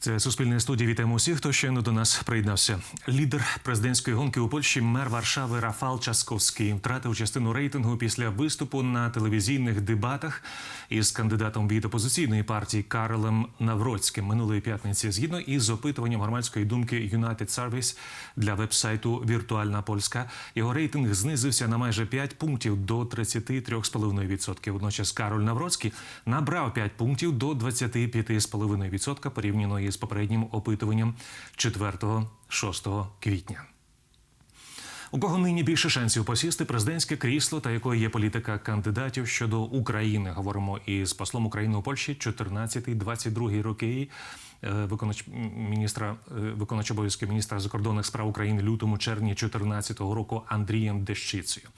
Це суспільне студія. Вітаємо усіх, хто щойно до нас приєднався. Лідер президентської гонки у Польщі, мер Варшави Рафал Часковський втратив частину рейтингу після виступу на телевізійних дебатах із кандидатом від опозиційної партії Карлем Навроцьким минулої п'ятниці. Згідно із опитуванням громадської думки United Service для вебсайту Віртуальна Польська, його рейтинг знизився на майже 5 пунктів до 33,5%. Водночас Кароль Навроцький набрав 5 пунктів до 25,5% порівняно із попереднім опитуванням 4-6 квітня. У кого нині більше шансів посісти президентське крісло та якою є політика кандидатів щодо України? Говоримо із послом України у Польщі 14-22 роки. е, Виконач міністра е, виконач обов'язки міністра закордонних справ України лютому червні 2014 року Андрієм Дещицею.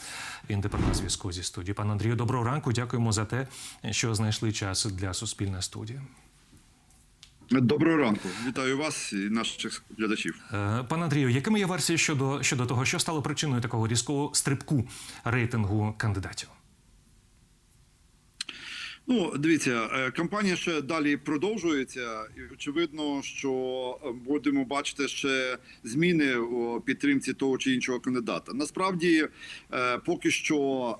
Він тепер на зв'язку зі студією. Пане Андрію, доброго ранку. Дякуємо за те, що знайшли час для суспільної студії. Доброго ранку, вітаю вас і наших глядачів. Е, Пане Андрію, якими є версії щодо, щодо того, що стало причиною такого різкого стрибку рейтингу кандидатів? Ну, дивіться, е, кампанія ще далі продовжується, і очевидно, що е, будемо бачити ще зміни у підтримці того чи іншого кандидата. Насправді, е, поки що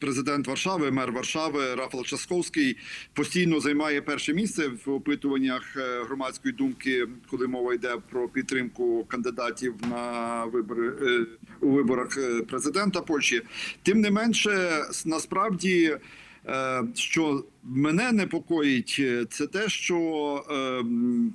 президент Варшави, мер Варшави Рафал Часковський постійно займає перше місце в опитуваннях громадської думки, коли мова йде про підтримку кандидатів на вибори у виборах президента Польщі. Тим не менше, насправді. Е, Що мене непокоїть, е, це те, що е, м,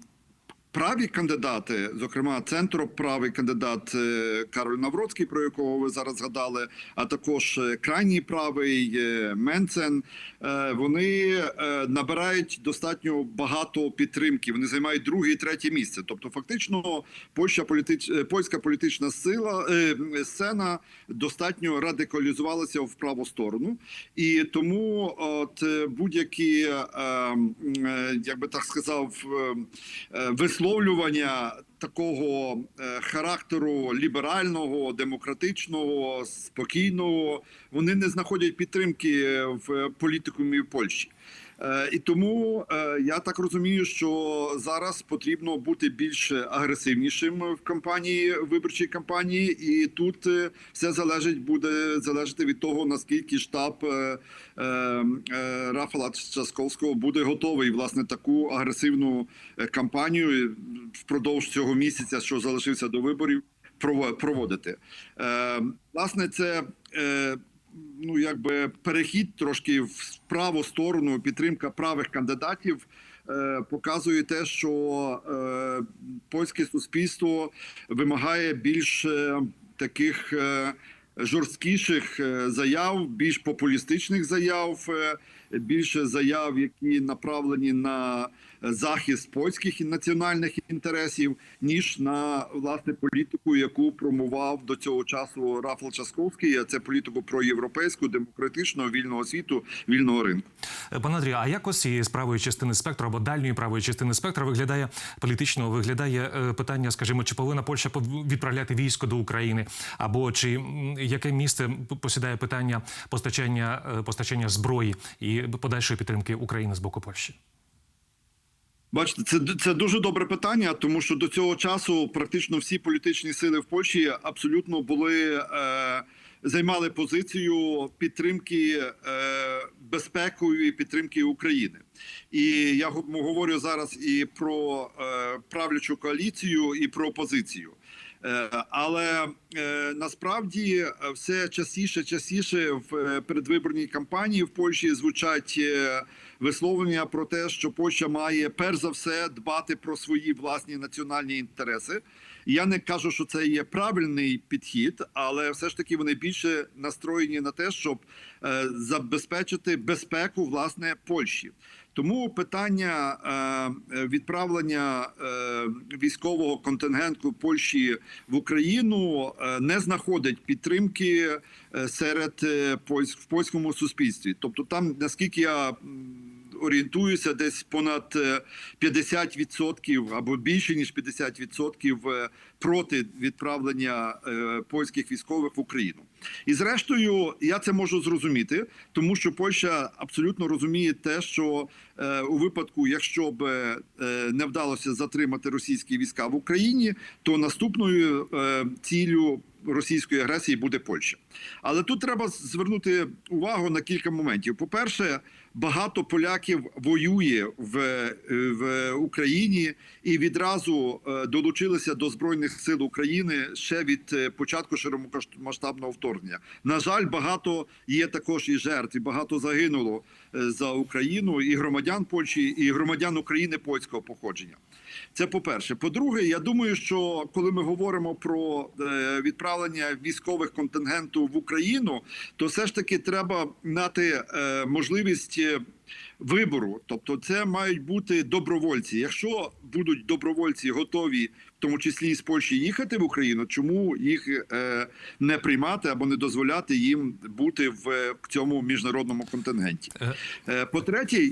праві кандидати, зокрема центроправий кандидат е, Кароль Навроцький, про якого ви зараз згадали, а також е, крайній правий е, Менцен, вони набирають достатньо багато підтримки. Вони займають друге і третє місце. Тобто, фактично, Польща політич... польська політична сила сцена достатньо радикалізувалася в праву сторону, і тому от будь-які, як би так сказав, е, висловлювання такого е, характеру ліберального, демократичного, спокійного, вони не знаходять підтримки в політикумі Польщі. Е, І тому е, я так розумію, що зараз потрібно бути більш агресивнішим в кампанії виборчій кампанії, і тут е, все залежить буде залежати від того наскільки штаб Рафала Часковського буде готовий власне таку агресивну кампанію впродовж цього місяця, що залишився до виборів, прово- проводити. Власне, це. Ну якби перехід трошки в праву сторону, підтримка правих кандидатів. е, Показує те, що е, польське суспільство вимагає більш е, таких жорсткіших заяв, більш популістичних заяв, більше заяв, які направлені на захист польських і національних інтересів, ніж на власне політику, яку промував до цього часу Рафал Часковський. А це політику про європейську, демократичного, вільного світу, вільного ринку. Пане Андрію, а як ось із правої частини спектру або дальньої правої частини спектра виглядає політично, виглядає е, питання, скажімо, чи повинна Польща відправляти військо до України, або чи яке місце посідає питання постачання е, постачання зброї і подальшої підтримки України з боку Польщі? Бачите, це це дуже добре питання, тому що до цього часу практично всі політичні сили в Польщі абсолютно були е, займали позицію підтримки е, безпекової підтримки України. І я говорю зараз і про е, правлячу коаліцію, і про опозицію. Е, Але е, насправді е, все частіше, частіше в передвиборній кампанії в Польщі звучать висловлення про те, що Польща має перш за все дбати про свої власні національні інтереси. Я не кажу, що це є правильний підхід, але все ж таки вони більше настроєні на те, щоб е, забезпечити безпеку власне Польщі. Тому питання е, відправлення е, військового контингенту Польщі в Україну не знаходить підтримки серед в польському суспільстві. Тобто, там наскільки я орієнтуюся, десь понад е, 50% або більше ніж 50% е, проти відправлення е, польських військових в Україну. І зрештою, я це можу зрозуміти, тому що Польща абсолютно розуміє те, що е, у випадку, якщо б е, не вдалося затримати російські війська в Україні, то наступною е, ціллю російської агресії буде Польща. Але тут треба звернути увагу на кілька моментів. По-перше, багато поляків воює в, в Україні і відразу е, долучилися до збройних сил України ще від е, початку широкомасштабного вторгнення. На жаль, багато є також і жертв, і багато загинуло е, за Україну і громадян Польщі, і громадян України польського походження. Це по-перше. По-друге, я думаю, що коли ми говоримо про відправлення військових контингенту в Україну, то все ж таки треба мати е, можливість. Вибору, тобто це мають бути добровольці. Якщо будуть добровольці готові, в тому числі і з Польщі, їхати в Україну, чому їх е, не приймати або не дозволяти їм бути в цьому міжнародному контингенті? Е, Е,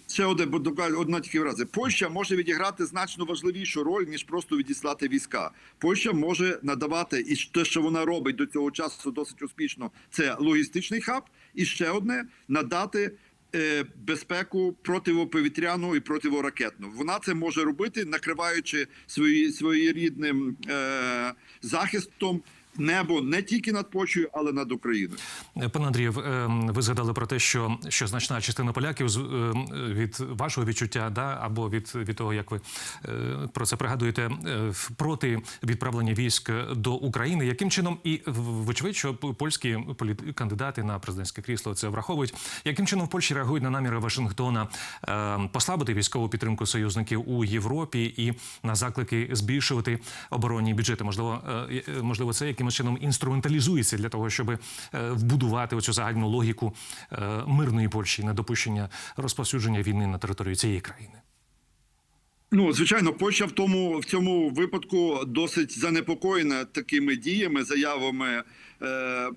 ще одне бо одна тільки фраза. Польща може відіграти значно важливішу роль ніж просто відіслати війська. Польща може надавати і те, що вона робить до цього часу досить успішно. Це логістичний хаб, і ще одне надати. Е, Безпеку противоповітряну і противоракетну. Вона це може робити, накриваючи свої, своєрідним е, захистом небо не тільки над Польщею, але над Україною. Пане Андрію, е, ви згадали про те, що, що значна частина поляків з- е, від вашого відчуття, да, або від, від того, як ви е, про це пригадуєте, е, проти відправлення військ до України. Яким чином і вочевидь, що польські політ- кандидати на президентське крісло це враховують. Яким чином в Польщі реагують на наміри Вашингтона е, послабити військову підтримку союзників у Європі і на заклики збільшувати оборонні бюджети? Можливо, е, е, можливо, це якимось чином інструменталізується для того, щоб е, вбудувати оцю загальну логіку е, мирної Польщі, на допущення розповсюдження війни на території цієї країни. Ну, звичайно, Польща в тому в цьому випадку досить занепокоєна такими діями, заявами е,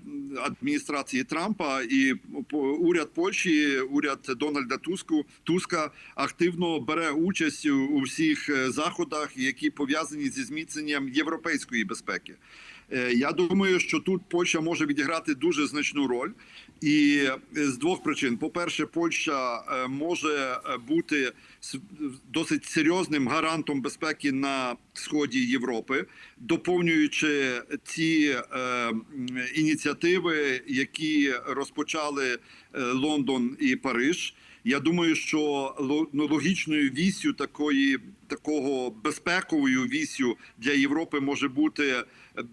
адміністрації Трампа. І по- уряд Польщі, уряд Дональда Туску Туска активно бере участь у, всіх е, заходах, які пов'язані зі зміцненням європейської безпеки. Е, Я думаю, що тут Польща може відіграти дуже значну роль, і е, з двох причин: по-перше, Польща е, може бути досить серйозним гарантом безпеки на сході Європи, доповнюючи ці е, ініціативи, які розпочали е, Лондон і Париж. Я думаю, що ну, логічною вісю такої такого безпековою вісю для Європи може бути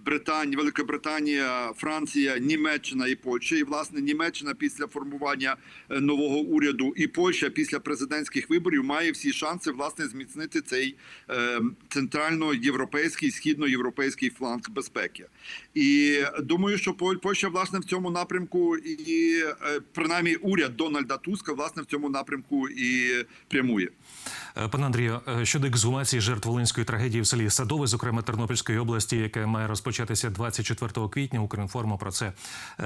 Британія, Велика Британія, Франція, Німеччина і Польща. І власне Німеччина після формування е, нового уряду і Польща після президентських виборів має всі шанси власне зміцнити цей е, центральноєвропейський східноєвропейський фланг безпеки. І думаю, що Поль- Польща власне в цьому напрямку і е, принаймні уряд Дональда Туска власне в цьому напрямку і прямує. Е, Пане Андрію, е, щодо ексгумації жертв волинської трагедії в селі Садове, зокрема Тернопільської області, яке має розпочатися 24 квітня. Укрінформа про це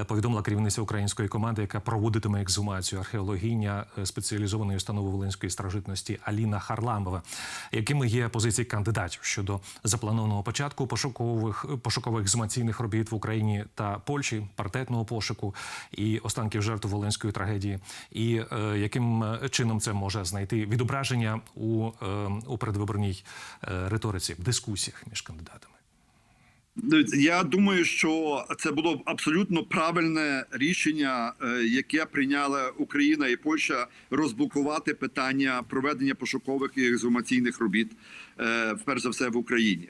повідомила керівниця української команди, яка проводитиме ексгумацію археологиня спеціалізованої установи волинської старожитності Аліна Харламова. Якими є позиції кандидатів щодо запланованого початку пошукових пошукових ексгумаційних робіт в Україні та Польщі, партетного пошуку і останків жертв волинської трагедії, і е, яким е, чином це може знайти відображення у, е, у передвиборній е, риториці, в дискусіях між кандидатами? Я думаю, що це було б абсолютно правильне рішення, е, яке прийняла Україна і Польща розблокувати питання проведення пошукових і екзумаційних робіт, е, перш за все в Україні.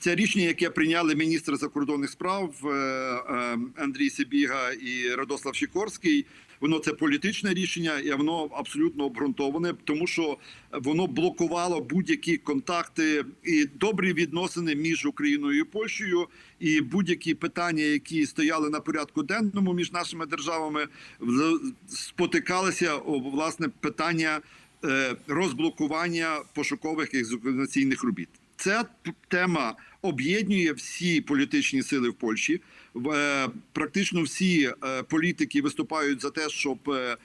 Це рішення, яке прийняли міністр закордонних справ е, е, Андрій Сибіга і Радослав Шікорський. Воно це політичне рішення, і воно абсолютно обґрунтоване, тому що воно блокувало будь-які контакти і добрі відносини між Україною і Польщею, і будь-які питання, які стояли на порядку денному між нашими державами, спотикалися власне питання е, розблокування пошукових і робіт. Ця тема об'єднує всі політичні сили в Польщі. Е, Практично всі е, політики виступають за те, щоб е,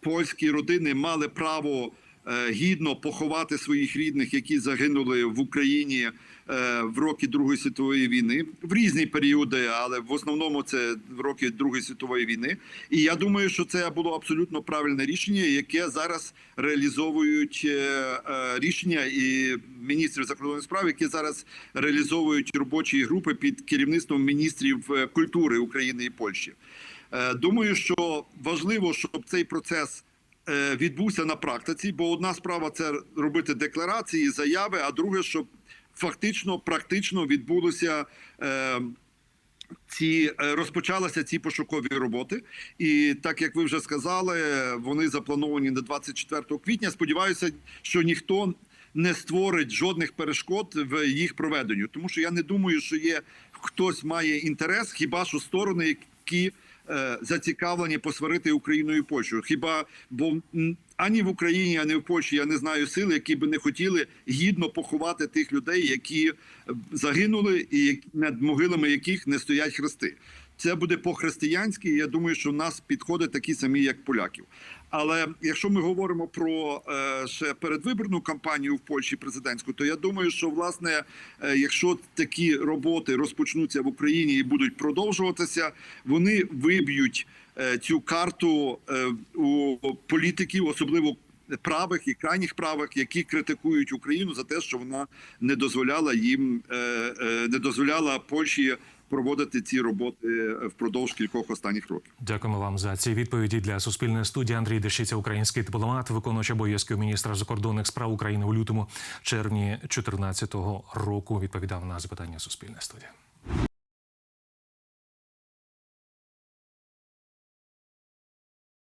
польські родини мали право гідно поховати своїх рідних, які загинули в Україні в роки Другої світової війни в різні періоди, але в основному це в роки Другої світової війни. І я думаю, що це було абсолютно правильне рішення, яке зараз реалізовують е, е, рішення і міністрів закордонних справ, які зараз реалізовують робочі групи під керівництвом міністрів е, культури України і Польщі. Е, Думаю, що важливо, щоб цей процес е, відбувся на практиці, бо одна справа це робити декларації, заяви, а друге, щоб фактично практично відбулося. е, Ці е, розпочалися ці пошукові роботи, і так як ви вже сказали, вони заплановані на 24 квітня. Сподіваюся, що ніхто не створить жодних перешкод в їх проведенню, тому що я не думаю, що є хтось має інтерес, хіба що сторони, які е, зацікавлені посварити Україну і Польщу. Хіба бо ані в Україні, ані в Польщі я не знаю сил, які би не хотіли гідно поховати тих людей, які е, загинули, і над могилами яких не стоять хрести. Це буде по-християнськи. і Я думаю, що в нас підходить такі самі, як поляків. Але якщо ми говоримо про е, ще передвиборну кампанію в Польщі президентську, то я думаю, що власне, е, якщо такі роботи розпочнуться в Україні і будуть продовжуватися, вони виб'ють цю карту е, у політиків, особливо правих і крайніх правих, які критикують Україну за те, що вона не дозволяла їм е, е, не дозволяла Польщі проводити ці роботи впродовж кількох останніх років. Дякуємо вам за ці відповіді для суспільної студії. Андрій Дещиця, український дипломат, виконувач обов'язків міністра закордонних справ України у лютому червні 2014 року. Відповідав на запитання Суспільне студія.